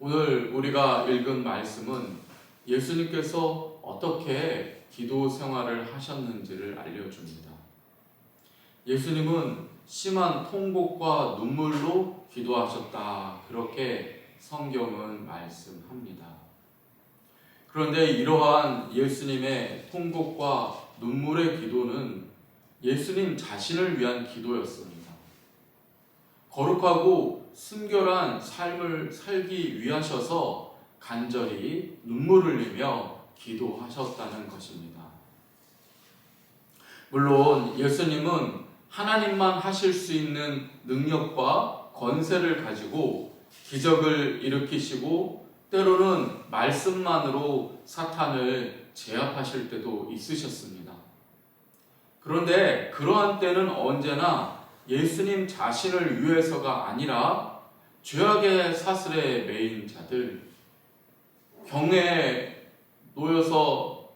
오늘 우리가 읽은 말씀은 예수님께서 어떻게 기도 생활을 하셨는지를 알려줍니다. 예수님은 심한 통곡과 눈물로 기도하셨다. 그렇게 성경은 말씀합니다. 그런데 이러한 예수님의 통곡과 눈물의 기도는 예수님 자신을 위한 기도였습니다. 거룩하고 순결한 삶을 살기 위하셔서 간절히 눈물을 흘리며 기도하셨다는 것입니다. 물론 예수님은 하나님만 하실 수 있는 능력과 권세를 가지고 기적을 일으키시고 때로는 말씀만으로 사탄을 제압하실 때도 있으셨습니다. 그런데 그러한 때는 언제나 예수님 자신을 위해서가 아니라 죄악의 사슬에 매인 자들, 경에 놓여서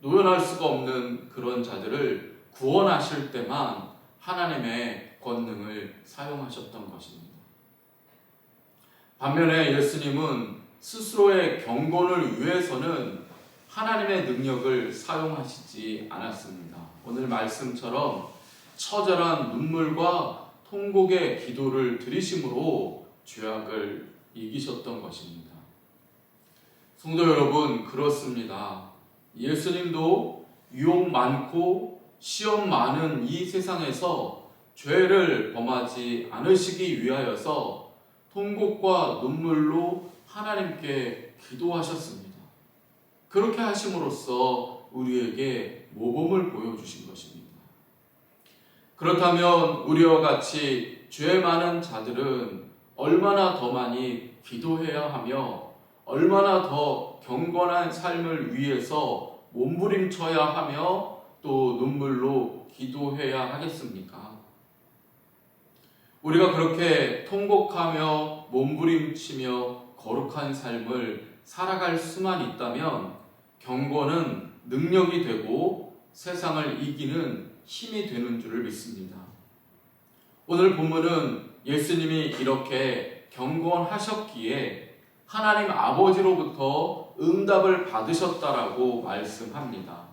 노연할 수가 없는 그런 자들을 구원하실 때만 하나님의 권능을 사용하셨던 것입니다. 반면에 예수님은 스스로의 경건을 위해서는 하나님의 능력을 사용하시지 않았습니다. 오늘 말씀처럼 처절한 눈물과 통곡의 기도를 들이심으로 죄악을 이기셨던 것입니다. 성도 여러분, 그렇습니다. 예수님도 유혹 많고 시험 많은 이 세상에서 죄를 범하지 않으시기 위하여서 통곡과 눈물로 하나님께 기도하셨습니다. 그렇게 하심으로써 우리에게 모범을 보여주신 것입니다. 그렇다면 우리와 같이 죄 많은 자들은 얼마나 더 많이 기도해야 하며 얼마나 더 경건한 삶을 위해서 몸부림쳐야 하며 또 눈물로 기도해야 하겠습니까? 우리가 그렇게 통곡하며 몸부림치며 거룩한 삶을 살아갈 수만 있다면 경건은 능력이 되고 세상을 이기는 힘이 되는 줄을 믿습니다. 오늘 본문은 예수님이 이렇게 경건하셨기에 하나님 아버지로부터 응답을 받으셨다라고 말씀합니다.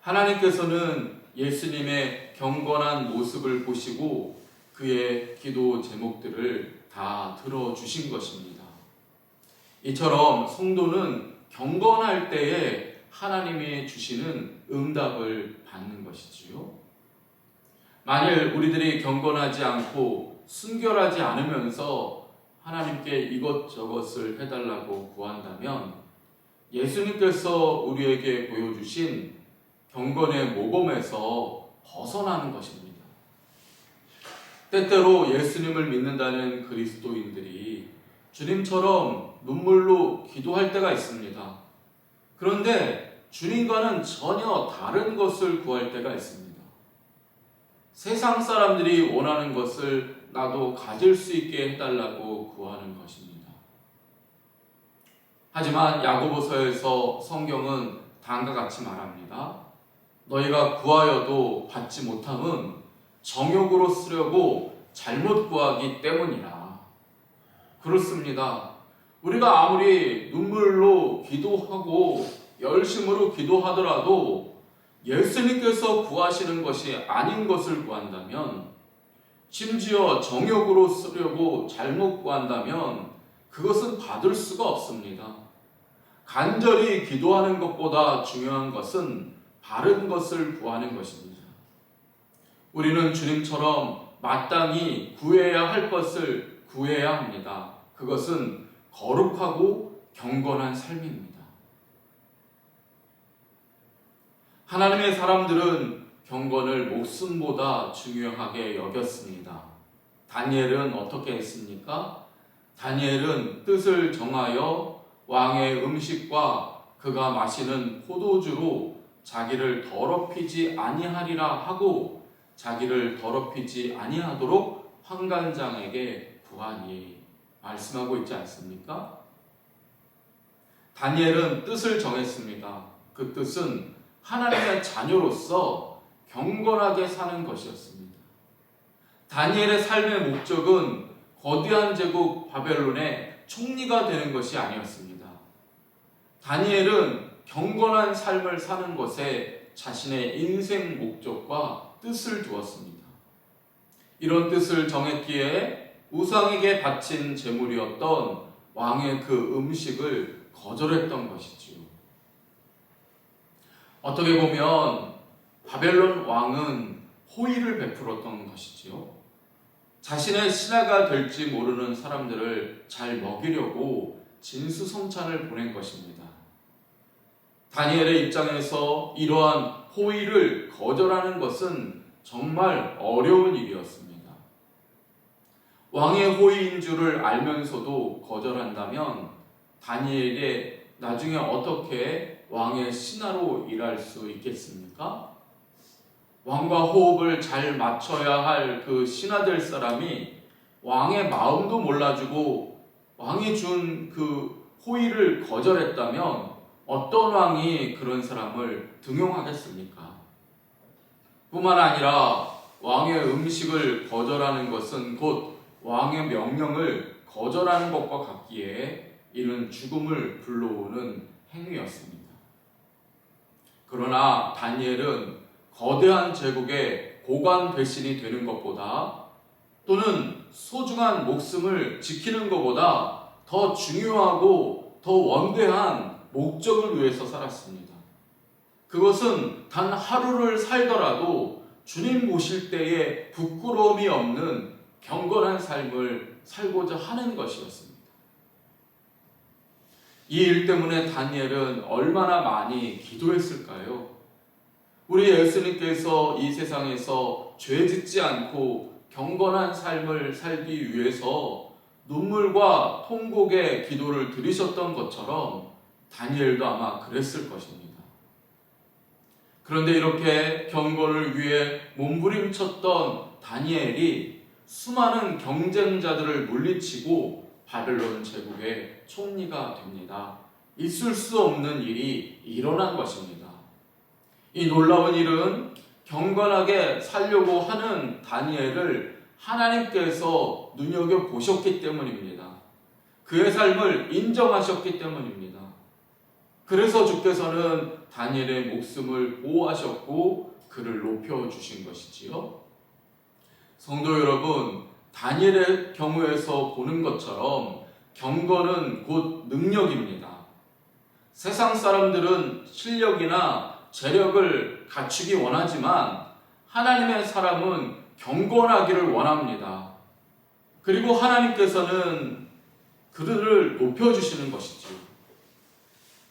하나님께서는 예수님의 경건한 모습을 보시고 그의 기도 제목들을 다 들어주신 것입니다. 이처럼 성도는 경건할 때에 하나님이 주시는 응답을 받는 것이지요. 만일 우리들이 경건하지 않고 순결하지 않으면서 하나님께 이것저것을 해달라고 구한다면 예수님께서 우리에게 보여주신 경건의 모범에서 벗어나는 것입니다. 때때로 예수님을 믿는다는 그리스도인들이 주님처럼 눈물로 기도할 때가 있습니다. 그런데 주님과는 전혀 다른 것을 구할 때가 있습니다. 세상 사람들이 원하는 것을 나도 가질 수 있게 해달라고 구하는 것입니다. 하지만 야고보서에서 성경은 다음과 같이 말합니다. 너희가 구하여도 받지 못함은 정욕으로 쓰려고 잘못 구하기 때문이라. 그렇습니다. 우리가 아무리 눈물로 기도하고 열심으로 기도하더라도 예수님께서 구하시는 것이 아닌 것을 구한다면 심지어 정욕으로 쓰려고 잘못 구한다면 그것은 받을 수가 없습니다. 간절히 기도하는 것보다 중요한 것은 바른 것을 구하는 것입니다. 우리는 주님처럼 마땅히 구해야 할 것을 구해야 합니다. 그것은 거룩하고 경건한 삶입니다. 하나님의 사람들은 경건을 목숨보다 중요하게 여겼습니다. 다니엘은 어떻게 했습니까? 다니엘은 뜻을 정하여 왕의 음식과 그가 마시는 포도주로 자기를 더럽히지 아니하리라 하고 자기를 더럽히지 아니하도록 환관장에게 구하니 말씀하고 있지 않습니까? 다니엘은 뜻을 정했습니다. 그 뜻은 하나님의 자녀로서 경건하게 사는 것이었습니다. 다니엘의 삶의 목적은 거대한 제국 바벨론의 총리가 되는 것이 아니었습니다. 다니엘은 경건한 삶을 사는 것에 자신의 인생 목적과 뜻을 두었습니다. 이런 뜻을 정했기에 우상에게 바친 제물이었던 왕의 그 음식을 거절했던 것이지요. 어떻게 보면 바벨론 왕은 호의를 베풀었던 것이지요. 자신의 신하가 될지 모르는 사람들을 잘 먹이려고 진수성찬을 보낸 것입니다. 다니엘의 입장에서 이러한 호의를 거절하는 것은 정말 어려운 일이었습니다. 왕의 호의인 줄을 알면서도 거절한다면 다니엘이 나중에 어떻게 왕의 신하로 일할 수 있겠습니까? 왕과 호흡을 잘 맞춰야 할 그 신하 될 사람이 왕의 마음도 몰라주고 왕이 준 그 호의를 거절했다면 어떤 왕이 그런 사람을 등용하겠습니까? 뿐만 아니라 왕의 음식을 거절하는 것은 곧 왕의 명령을 거절하는 것과 같기에 이는 죽음을 불러오는 행위였습니다. 그러나 다니엘은 거대한 제국의 고관 대신이 되는 것보다 또는 소중한 목숨을 지키는 것보다 더 중요하고 더 원대한 목적을 위해서 살았습니다. 그것은 단 하루를 살더라도 주님 보실 때에 부끄러움이 없는 경건한 삶을 살고자 하는 것이었습니다. 이 일 때문에 다니엘은 얼마나 많이 기도했을까요? 우리 예수님께서 이 세상에서 죄 짓지 않고 경건한 삶을 살기 위해서 눈물과 통곡의 기도를 들으셨던 것처럼 다니엘도 아마 그랬을 것입니다. 그런데 이렇게 경건을 위해 몸부림쳤던 다니엘이 수많은 경쟁자들을 물리치고 바벨론 제국의 총리가 됩니다. 있을 수 없는 일이 일어난 것입니다. 이 놀라운 일은 경건하게 살려고 하는 다니엘을 하나님께서 눈여겨 보셨기 때문입니다. 그의 삶을 인정하셨기 때문입니다. 그래서 주께서는 다니엘의 목숨을 보호하셨고 그를 높여 주신 것이지요. 성도 여러분, 다니엘의 경우에서 보는 것처럼 경건은 곧 능력입니다. 세상 사람들은 실력이나 재력을 갖추기 원하지만 하나님의 사람은 경건하기를 원합니다. 그리고 하나님께서는 그들을 높여주시는 것이죠.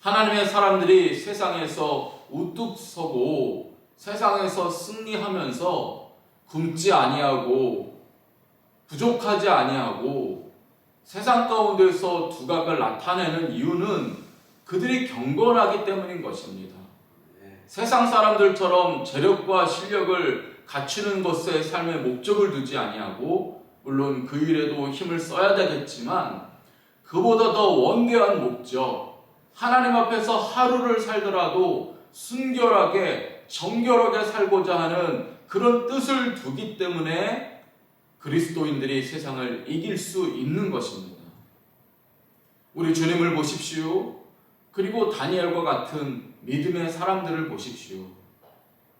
하나님의 사람들이 세상에서 우뚝 서고 세상에서 승리하면서 굶지 아니하고 부족하지 아니하고 세상 가운데서 두각을 나타내는 이유는 그들이 경건하기 때문인 것입니다. 세상 사람들처럼 재력과 실력을 갖추는 것에 삶의 목적을 두지 아니하고 물론 그 일에도 힘을 써야 되겠지만 그보다 더 원대한 목적 하나님 앞에서 하루를 살더라도 순결하게 정결하게 살고자 하는 그런 뜻을 두기 때문에 그리스도인들이 세상을 이길 수 있는 것입니다. 우리 주님을 보십시오. 그리고 다니엘과 같은 믿음의 사람들을 보십시오.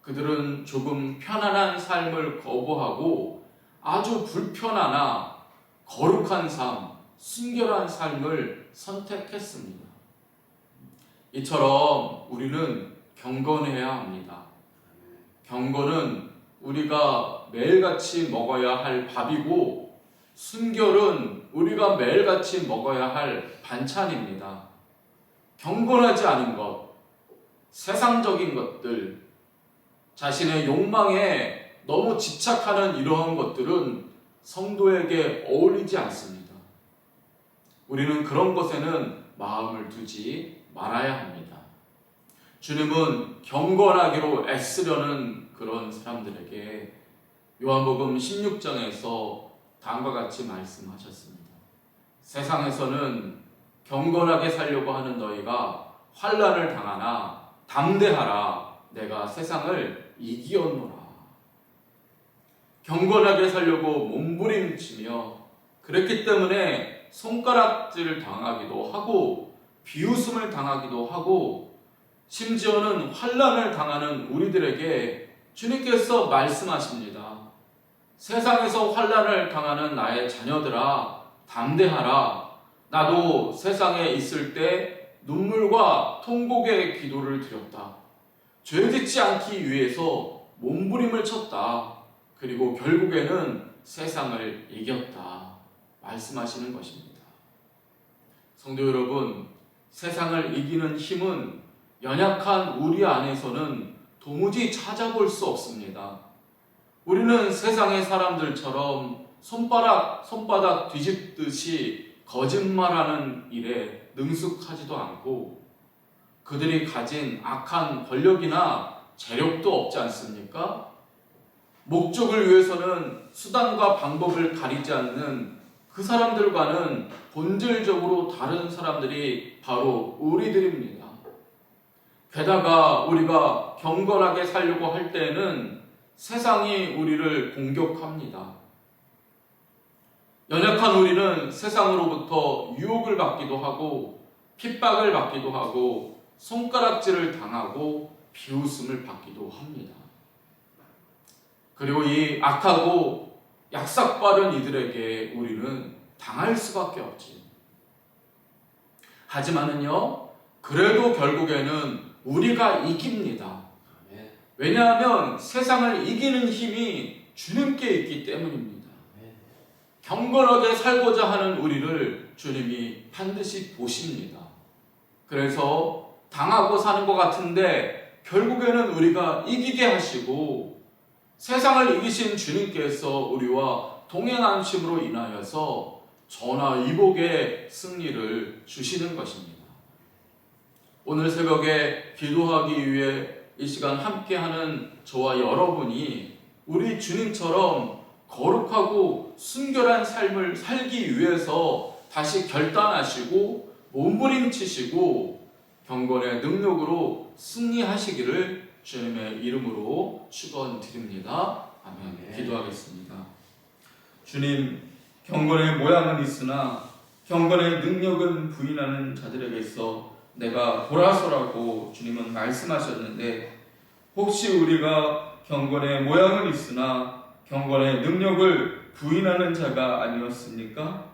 그들은 조금 편안한 삶을 거부하고 아주 불편하나 거룩한 삶, 순결한 삶을 선택했습니다. 이처럼 우리는 경건해야 합니다. 경건은 우리가 매일같이 먹어야 할 밥이고 순결은 우리가 매일같이 먹어야 할 반찬입니다. 경건하지 않은 것, 세상적인 것들, 자신의 욕망에 너무 집착하는 이러한 것들은 성도에게 어울리지 않습니다. 우리는 그런 것에는 마음을 두지 말아야 합니다. 주님은 경건하기로 애쓰려는 그런 사람들에게 요한복음 16장에서 다음과 같이 말씀하셨습니다. 세상에서는 경건하게 살려고 하는 너희가 환란을 당하나 담대하라 내가 세상을 이기었노라. 경건하게 살려고 몸부림치며 그랬기 때문에 손가락질을 당하기도 하고 비웃음을 당하기도 하고 심지어는 환란을 당하는 우리들에게 주님께서 말씀하십니다. 세상에서 환란을 당하는 나의 자녀들아 담대하라. 나도 세상에 있을 때 눈물과 통곡의 기도를 드렸다. 죄 짓지 않기 위해서 몸부림을 쳤다. 그리고 결국에는 세상을 이겼다. 말씀하시는 것입니다. 성도 여러분, 세상을 이기는 힘은 연약한 우리 안에서는 도무지 찾아볼 수 없습니다. 우리는 세상의 사람들처럼 손바닥, 손바닥 뒤집듯이 거짓말하는 일에 능숙하지도 않고 그들이 가진 악한 권력이나 재력도 없지 않습니까? 목적을 위해서는 수단과 방법을 가리지 않는 그 사람들과는 본질적으로 다른 사람들이 바로 우리들입니다. 게다가 우리가 경건하게 살려고 할 때에는 세상이 우리를 공격합니다. 연약한 우리는 세상으로부터 유혹을 받기도 하고 핍박을 받기도 하고 손가락질을 당하고 비웃음을 받기도 합니다. 그리고 이 악하고 약삭빠른 이들에게 우리는 당할 수밖에 없지. 하지만은요, 그래도 결국에는 우리가 이깁니다. 아멘. 왜냐하면 세상을 이기는 힘이 주님께 있기 때문입니다. 아멘. 경건하게 살고자 하는 우리를 주님이 반드시 보십니다. 그래서 당하고 사는 것 같은데 결국에는 우리가 이기게 하시고 세상을 이기신 주님께서 우리와 동행하심으로 인하여서 전화 이복의 승리를 주시는 것입니다. 오늘 새벽에 기도하기 위해 이 시간 함께하는 저와 여러분이 우리 주님처럼 거룩하고 순결한 삶을 살기 위해서 다시 결단하시고 몸부림치시고 경건의 능력으로 승리하시기를 주님의 이름으로 축원드립니다. 아멘. 아멘. 기도하겠습니다. 주님, 경건의 모양은 있으나 경건의 능력은 부인하는 자들에게서 내가 돌아서라고 주님은 말씀하셨는데 혹시 우리가 경건의 모양은 있으나 경건의 능력을 부인하는 자가 아니었습니까?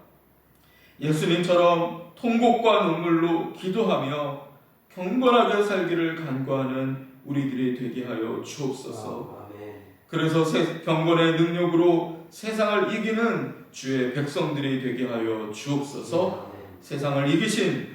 예수님처럼 통곡과 눈물로 기도하며 경건하게 살기를 간구하는 우리들이 되게 하여 주옵소서. 아멘. 그래서 세- 경건의 능력으로 세상을 이기는 주의 백성들이 되게 하여 주옵소서. 아멘. 세상을 이기신